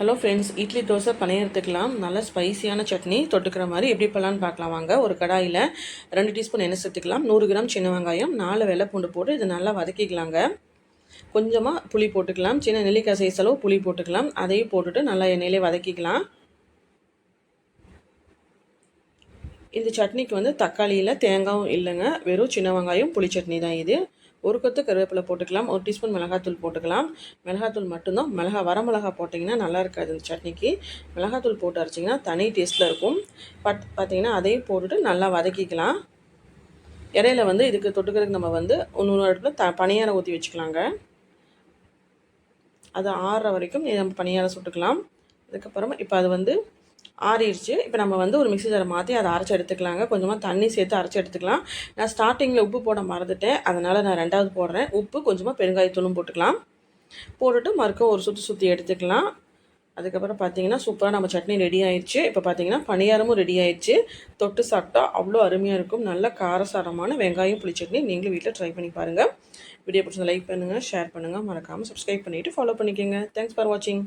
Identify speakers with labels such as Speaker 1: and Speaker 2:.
Speaker 1: Hello friends idli dosa பணம் எடுத்துக்கலாம். நல்லா ஸ்பைசியான சட்னி. தொட்டுக்கிற மாதிரி எப்படி பண்ணலான்னு பார்க்கலாம். வாங்க ஒரு கடாயில் ரெண்டு டீஸ்பூன் எண்ணெய் சேர்த்துக்கலாம். நூறு கிராம் சின்ன வெங்காயம் நாலு வெள்ளை பூண்டு போட்டு இது நல்லா வதக்கிக்கலாங்க. கொஞ்சமாக புளி போட்டுக்கலாம். சின்ன நெல்லிக்காய் சைஸ் அளவு புளி போட்டுக்கலாம். அதையும் போட்டுட்டு நல்லா எண்ணெயிலே வதக்கிக்கலாம். இந்த சட்னிக்கு வந்து தக்காளியில் தேங்காயும் இல்லைங்க. வெறும் சின்ன வெங்காயம் புளி சட்னி தான் இது. ஒரு கொத்து கருவேப்பிலை போட்டுக்கலாம் ஒரு டீஸ்பூன் மிளகாத்தூள் போட்டுக்கலாம். மிளகாத்தூள் மட்டும்தான். மிளகா வரமிளகா போட்டிங்கன்னா நல்லா இருக்காது இந்த சட்னிக்கு. மிளகாத்தூள் போட்டு அரைச்சிங்கன்னா தனி டேஸ்ட்டில் இருக்கும். பட் பார்த்தீங்கன்னா அதையும் போட்டுட்டு நல்லா வதக்கிக்கலாம். இடையில வந்து இதுக்கு தொட்டுக்கிறதுக்கு நம்ம வந்து இன்னொரு அடுப்பில் த பனியாரம் ஊற்றி வச்சுக்கலாங்க. அது ஆறுற வரைக்கும் நம்ம பனியாரம் சுட்டுக்கலாம். அதுக்கப்புறமா இப்போ அது வந்து ஆறிடுச்சு. இப்போ நம்ம வந்து ஒரு மிக்சி ஜாரை மாற்றி அதை அரைச்சி எடுத்துக்கலாங்க. கொஞ்சமாக தண்ணி சேர்த்து அரைச்சி எடுத்துக்கலாம். நான் ஸ்டார்டிங்கில் உப்பு போட மறந்துட்டேன். அதனால் நான் ரெண்டாவது போடுறேன். உப்பு கொஞ்சமாக பெருங்காயத்தூளும் போட்டுக்கலாம். போட்டுட்டு மறுக்க ஒரு சுற்றி சுற்றி எடுத்துக்கலாம். அதுக்கப்புறம் பார்த்தீங்கன்னா சூப்பராக நம்ம சட்னி ரெடி ஆயிடுச்சு இப்போ பார்த்தீங்கன்னா பணியாரமும் ரெடி ஆயிடுச்சு தொட்டு சாப்பிட்டா அவ்வளோ அருமையாக இருக்கும். நல்ல காரசாரமான வெங்காயம் புளி சட்னி நீங்களும் வீட்டில் ட்ரை பண்ணி பாருங்கள் வீடியோ பிடிச்சதை லைக் பண்ணுங்கள் ஷேர் பண்ணுங்கள் மறக்காமல் சப்ஸ்கிரைப் பண்ணிவிட்டு ஃபாலோ பண்ணிக்கோங்க. தேங்க்ஸ் ஃபார் வாட்சிங்